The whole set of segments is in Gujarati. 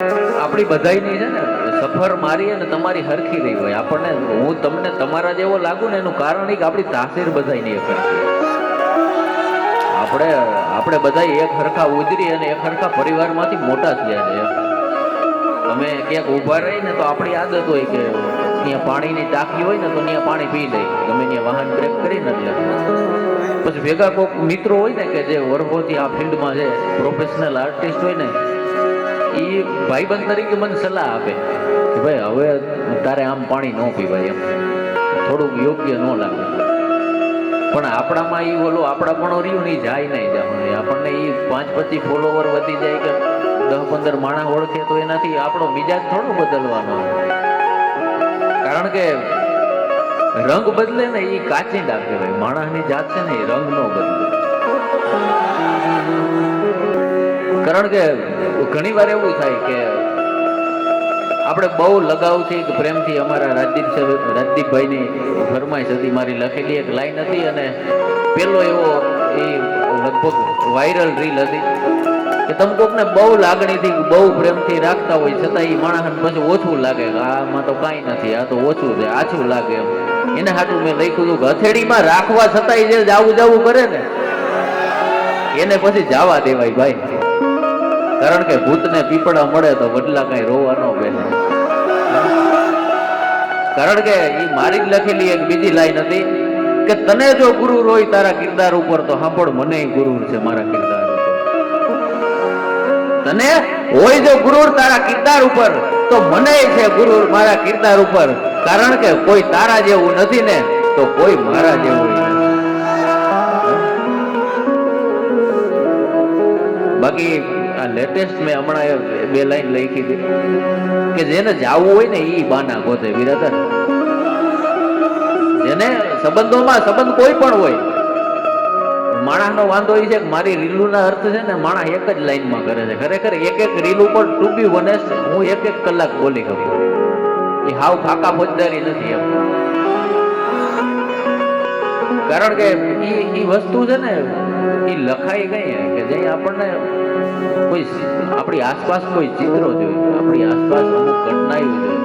આપણી બધાયની છે ને, સફર મારી અને તમારી હરખી રહી હોય. આપણને, હું તમને તમારા જેવો લાગુ ને એનું કારણ એ કે આપણી તાસીર બધાયની એક આપણે આપણે બધા એક હરખા ઉજરી અને એક હરખા પરિવારમાંથી મોટા થયા છે. અમે ક્યાંક ઊભા રહી ને તો આપણી આદત હોય કે ત્યાં પાણીની ટાંકી હોય ને તો ત્યાં પાણી પી લઈ ગમે ત્યાં વાહન બ્રેક કરી નથી પછી ભેગા કોઈક મિત્રો હોય ને કે જે વર્ષોથી આ ફિલ્ડમાં છે પ્રોફેશનલ આર્ટિસ્ટ હોય ને એ ભાઈબંધ તરીકે મને સલાહ આપે કે ભાઈ, હવે તારે આમ પાણી ન પીવાય એમ. થોડુંક યોગ્ય ન લાગે. પણ આપણામાં એ ઓલો આપણા પણ રહ્યું નહીં જાય નહીં જવાનું. આપણને એ પાંચ પચીસ ફોલોવર વધી જાય કે દસ પંદર માણા ઓળખે તો એનાથી આપણો મિજાજ થોડો બદલવાનો કારણ કે રંગ બદલે ને એ કાચિંડા ભાઈ માણસની જાત છે ને એ રંગ નો બદલે. કારણ કે ઘણી વાર એવું થાય કે આપણે બહુ લગાવથી કે પ્રેમથી અમારા રાજદીપ રાજદીપભાઈની ફરમાઈશ હતી, મારી લખેલી એક લાઈન હતી અને પેલો એવો એ લગભગ વાયરલ રીલ હતી કે તમે કોકને બહુ લાગણીથી, બહુ પ્રેમથી રાખતા હોય, છતાં એ માણસને પછી ઓછું લાગે આમાં તો કાંઈ નથી, આ તો ઓછું છે, આછું લાગે એમ. એને હાટું મેં લખ્યું હતું હથેળીમાં રાખવા છતાંય જે જાવું જાવું કરે ને, એને પછી જવા દેવાય ભાઈ. કારણ કે ભૂતને પીપળા મળે તો વડલા કઈ રોવાનો ન બેસે કારણ કે એ મારી જ લખેલી એક બીજી લાઈન હતી કે તને જો ગુરુ હોય તારા કિરદાર ઉપર તો સાંભળ, મને ગુરુ છે મારા કિરદાર તને હોય જો ગુરુ તારા કિરદાર ઉપર, તો મને છે ગુરુ મારા કિરદાર ઉપર. કારણ કે કોઈ તારા જેવું નથી ને, તો કોઈ મારા જેવું બાકી લેટેસ્ટ મેં હમણાં એ બે લાઈન લખી હતી કે જેને જાવું હોય ને એ બાના ગોતે વિરાધર જેને સંબંધોમાં સંબંધ કોઈ પણ હોય, માણસનો વાંધો એ છે કે મારી રીલુના અર્થ છે ને માણસ એક જ લાઈનમાં કરે છે. ખરેખર એક એક રીલ ઉપર ટુ બી વનેસ્ટ હું એક એક કલાક બોલી શકું. એ હાવ ફાકા ફોજદારી નથી એમ. કારણ કે ઈ વસ્તુ છે ને ઈ લખાઈ ગઈ કે જે આપણને કોઈ આપણી આસપાસ કોઈ ચિત્રો જોઈએ આપણી આસપાસ અમુક ઘટનાઓ જોઈએ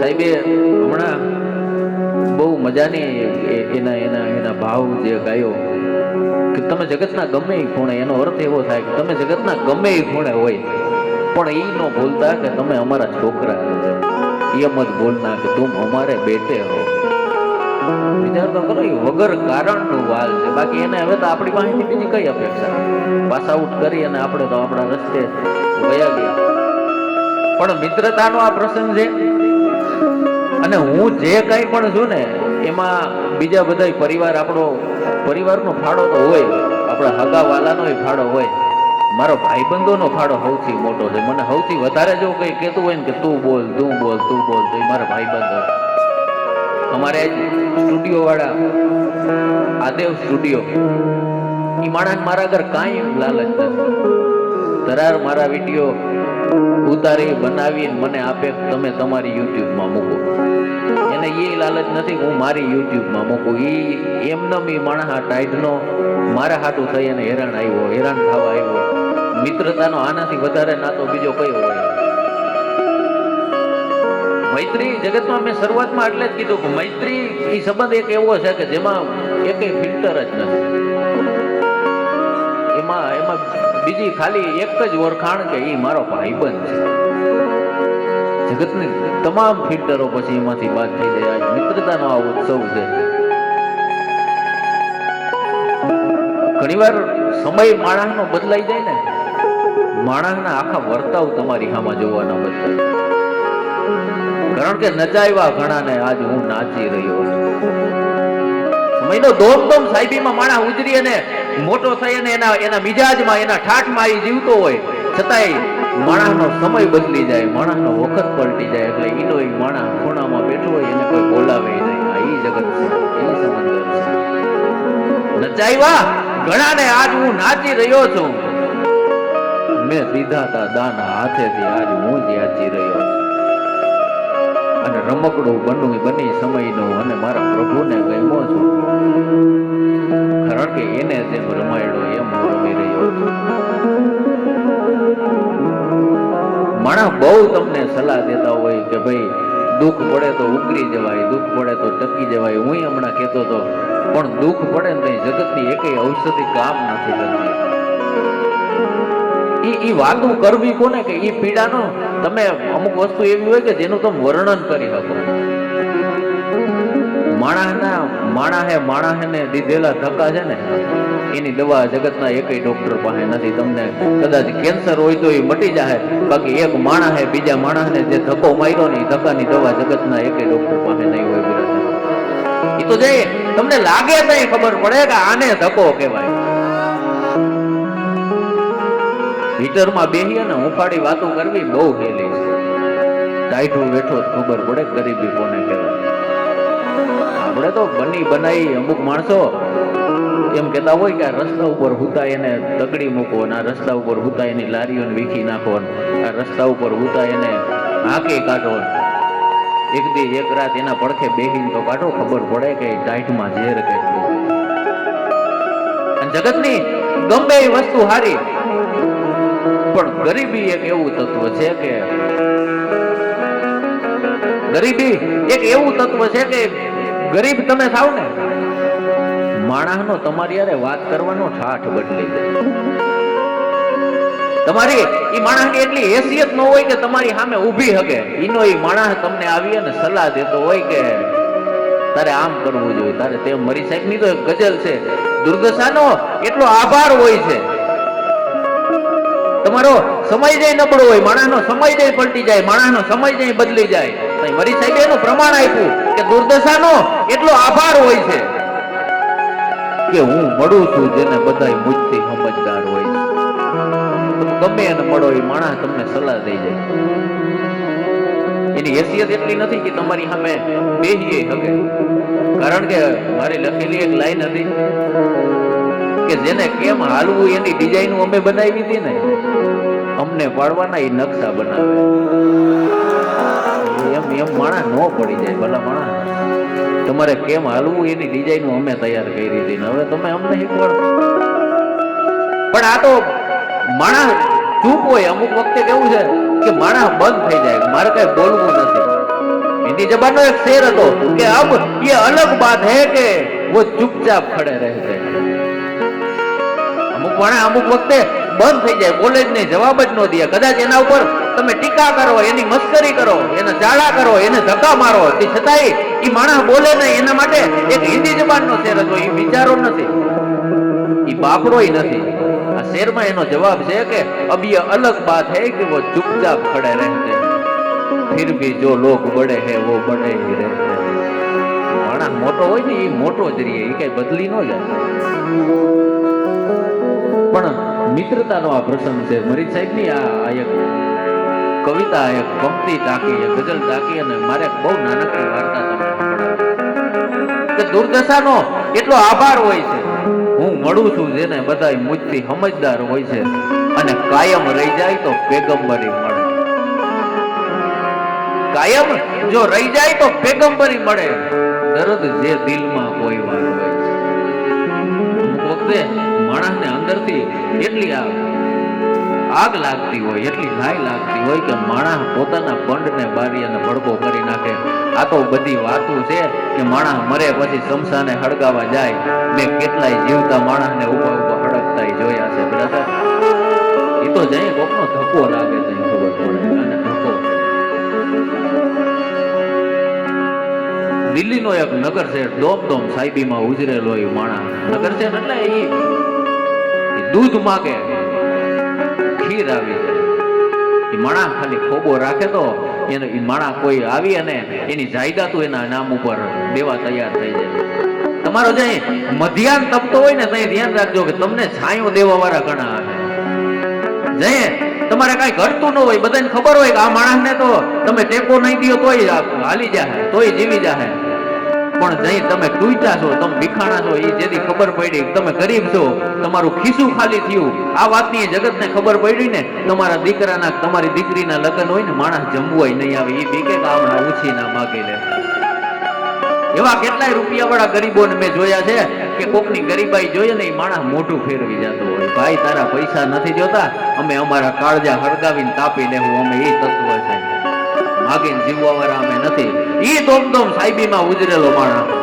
સાહેબે હમણાં બહુ મજાની એ- એના એના એના ભાવ જે ગાયો, કે તમે જગતના ગમે એ ખૂણે, એનો અર્થ એવો થાય કે તમે જગતના ગમે એ ખૂણે હોય, પણ એ ન ભૂલતા કે તમે અમારા છોકરા એમ જ બોલના કે તું અમારે બેટે હો વિચાર તો કરો એ વગર કારણનું વાલ છે. બાકી એને હવે તો આપણી પાસેથી બીજી કઈ અપેક્ષા પાસ આઉટ કરી અને આપણે તો આપણા રસ્તે વયા ગયા. પણ મિત્રતાનો આ પ્રસંગ છે. અને હું જે કંઈ પણ છું ને, એમાં બીજા બધા પરિવાર આપણો, પરિવારનો ફાળો તો હોય. આપણા હગા વાલાનો ફાળો હોય. મારો ભાઈબંધોનો ફાળો સૌથી મોટો છે. મને સૌથી વધારે જો કંઈ કહેતું હોય ને કે તું બોલ તું બોલ તું બોલ, તો એ મારા ભાઈબંધો અમારે સ્ટુડિયો વાળા આદેવ સ્ટુડિયો એ માણસ મારા આગળ કાંઈ લાલચ નથી. ધરાર મારા વીડિયો ઉતારી બનાવીને મને આપે તમે તમારી યુટ્યુબમાં મૂકો. એને એ લાલચ નથી હું મારી યુટ્યુબમાં મૂકું. એ એમને એ માણસ આ ટાઈટનો મારા હાટું થઈ અને હેરાન આવ્યો, હેરાન થવા આવ્યો. મિત્રતાનો આનાથી વધારે નાતો બીજો કયો હોય? મૈત્રી જગતમાં મેં શરૂઆતમાં એટલે જ કીધું કે મૈત્રી એ સંબંધ એક એવો છે કે જેમાં એક ફિલ્ટર જ નથી. એમાં એમાં બીજી ખાલી એક જ ઓળખાણ કે એ મારો ભાઈબંધ છે. જગતની તમામ ફિલ્ટરો પછી એમાંથી બાદ થઈ જાય. આજ મિત્રતાનો આ ઉત્સવ છે. ઘણીવાર સમય માણસનો બદલાઈ જાય ને, માણસના આખા વર્તાવ તમારી હામાં જોવાના બદલાય. કારણ કે નચાવ્યા ઘણાને આજ હું નાચી રહ્યો સમયનો દોમ દોમ સાહેબીમાં માણા ઉજરી અને મોટો થઈ અને એના એના મિજાજમાં, એના ઠાઠમાં એ જીવતો હોય. છતાંય માણસનો સમય બદલી જાય માણસનો વખત પલટી જાય એટલે ઈનો એ માણસ ખૂણામાં બેઠો હોય એને કોઈ બોલાવે નહીં. આ ઈ જગત છે, ઈ સમંદર છે. નચાવ્યા ઘણાને આજ હું નાચી રહ્યો છું. મેં દીધા તા દાન હાથેથી આજ હું જ યાચી રહ્યો છું. અને રમકડું બનવું બની સમયનો અને મારા પ્રભુને ગમ્યો છું. કારણ કે એને જેમ રમાયડો એમ રમી રહ્યો છું. માણસ બહુ તમને સલાહ દેતા હોય કે ભાઈ, દુઃખ પડે તો ઉકરી જવાય, દુઃખ પડે તો ટકી જવાય, હું હમણાં કહેતો હતો, પણ દુઃખ પડે ને જગતની એકેય ઔષધિ કામ નથી કરતી એ વાતો કરવી કોને કે એ પીડાનો? તમે અમુક વસ્તુ એવી હોય કે જેનું તમે વર્ણન કરી શકો. માણસના, માણસે માણસને દીધેલા ધક્કા છે ને, એની દવા જગતના એકેય ડોક્ટર પાસે નથી. તમને કદાચ કેન્સર હોય તો એ મટી જાય બાકી એક માણસે બીજા માણસને જે ધક્કો માર્યો ને, એ ધક્કાની દવા જગતના એકેય ડોક્ટર પાસે નહીં હોય એ તો જે તમને લાગે તો ખબર પડે કે આને ધક્કો કહેવાય. હીટરમાં બેહી અને હુંફાળી વાતો કરવી બહુ હેલી છે. ટાઈટું બેઠો ખબર પડે ગરીબી કોને કહેવાય. આપણે તો બની બનાવી અમુક માણસો એમ કહેતા હોય કે આ રસ્તા ઉપર હુતા એને તકડી મૂકો અને આ રસ્તા ઉપર હુતા એની લારીઓને વીખી નાખો આ રસ્તા ઉપર હુતા એને હાંકી કાઢો એક દી એક રાત એના પડખે બેહીને તો કાઢો, ખબર પડે કે ટાઈટમાં ઝેર કેટલું. જગતની ગમે એ વસ્તુ હારી. પણ ગરીબી એક એવું તત્વ છે કે ગરીબી એક એવું તત્વ છે કે ગરીબ તમે થાવ ને, માણસનો તમારી યારે વાત કરવાનો ઠાઠ બદલી જાય તમારી ઈ માણસની એટલી હેસિયત ન હોય કે તમારી સામે ઊભી હકે ઈનો એ માણસ તમને આવી અને સલાહ દેતો હોય કે તારે આમ કરવું જોઈએ, તારે તેમ મરી સાહેબની તો ગજલ છે, દુર્દશાનો એટલો આભાર હોય છે. તમારો સમય જાય નબળો હોય, માણસનો સમય જાય પલટી જાય, માણસનો સમય જાય બદલી જાય. મરી સાહેબે એનું પ્રમાણ આપ્યું કે દુર્દશાનો એટલો આભાર હોય છે કે હું મળું છું જેને બધા મુજથી સમજદાર હોય છે. ગમે એને મળો એ માણસ તમને સલાહ દઈ જાય. એની હેસિયત એટલી નથી કે તમારી સામે બેહીએ હવે કારણ કે મારી લખેલી એક લાઈન હતી કે જેને કેમ હાલવું એની ડિઝાઇન અમે બનાવી હતી ને, અમને પાડવાના એ નકશા બનાવે. એમ એમ માણા ન પડી જાય, ભલા માણા તમારે કેમ હાલવું એની ડિઝાઇન અમે તૈયાર કરી હતી ને, હવે તમે અમને શીખવાડો પણ આ તો માણા ચૂપ હોય, અમુક વખતે કેવું છે કે માણા બંધ થઈ જાય, મારે કઈ બોલવું નથી. હિન્દી જબાનો એક શેર હતો કે અબ યે અલગ બાત હે કે વો ચૂપચાપ ખડે રહે છે. પણ અમુક વખતે બંધ થઈ જાય બોલે જ નહીં જવાબ જ ન દે. કદાચ એના ઉપર તમે ટીકા કરો, એની મસ્કરી કરો, એને ચાળા કરો, એને ધક્કા મારો. તે છતાંય એ માણસ બોલે નહીં, એના માટે એક હિન્દી જબાનનો શેર હતો એ વિચારો નથી. એ બાપડોય નથી. આ શેરમાં એનો જવાબ છે કે અબ અલગ બાત હે કે વો ચૂપચાપ ખડે રહેતે ફિર ભી જો લોક બડે હે, વો બડે હી રહેતે માણસ મોટો હોય ને એ મોટો જ રહે એ કઈ બદલી ન જાય. પણ મિત્રતાનો આ પ્રસંગ છે. મરી સાહેબની આ એક કવિતા, એક પંક્તિ ટાંકી, એક ગઝલ ટાંકી અને મારે બહુ નાનકડી વાર્તા તમને દુર્દશાનો એટલો આભાર હોય છે. હું મળું છું જેને બધા મુજથી સમજદાર હોય છે અને કાયમ રહી જાય તો પેગંબરી મળે. કાયમ જો રહી જાય તો પેગંબરી મળે. દરદ જે દિલમાં કોઈ વાર હોય છે. માણસને અંદરથી એટલી આ આગ લાગતી હોય, એટલી લાઈ લાગતી હોય કે માણસ પોતાના પંડને બારી અને ભડકો કરી નાખે. આ તો બધી વાતો છે કે માણસ મરે પછી સમસાને હળગાવા જાય. મેં કેટલાય જીવતા માણસને ઊભા ઊભા હળગતા જોયા છે, બ્રધર. એ તો જઈ કોકનો ધક્કો લાગે છે ખબર પડે. ધક્કો? દિલ્હીનો એક નગર છે, ડોમ ડોમ સાહેબીમાં ઉજરેલો એ માણસ. નગર છે એટલે એ દૂધ માગે, ખીર આવી જાય. એ માણસ ખાલી ખોબો રાખે તો એનો એ માણસ કોઈ આવી અને એની જાયદાતું એના નામ ઉપર દેવા તૈયાર થઈ જાય. તમારો જે મધ્યાહન તપતો હોય ને ત્યાં ધ્યાન રાખજો કે તમને છાંયો દેવા વાળા ઘણા આવે. જઈએ તમારે કાંઈ ઘટતું ન હોય, બધાને ખબર હોય કે આ માણસને તો તમે ટેકો નહીં દો તોય હાલી જાહે, તોય જીવી જાહે. પણ જઈ તમે તૂટ્યા છો, તમે ભીખાણા છો એ જેથી ખબર પડી, તમે ગરીબ છો, તમારું ખિસ્સું ખાલી થયું. આ વાતની જગતને ખબર પડી ને તમારા દીકરાના, તમારી દીકરીના લગ્ન હોય ને માણસ જમવાય નહીં આવે એ બીકે કામના ઉછી ના માગી લે. એવા કેટલાય રૂપિયા વાળા ગરીબોને મેં જોયા છે કે કોકની ગરીબાઈ જોઈએ ને એ માણસ મોઢું ફેરવી જતો હોય. ભાઈ, તારા પૈસા નથી જોતા, અમે અમારા કાળજા હળગાવીને કાપી લેવું, અમે એ તત્વ છે. માગીને જીવવા વાળા અમે નથી. ઈ તોમ તોમ સાહેબીમાં ઉજરેલો માણસ.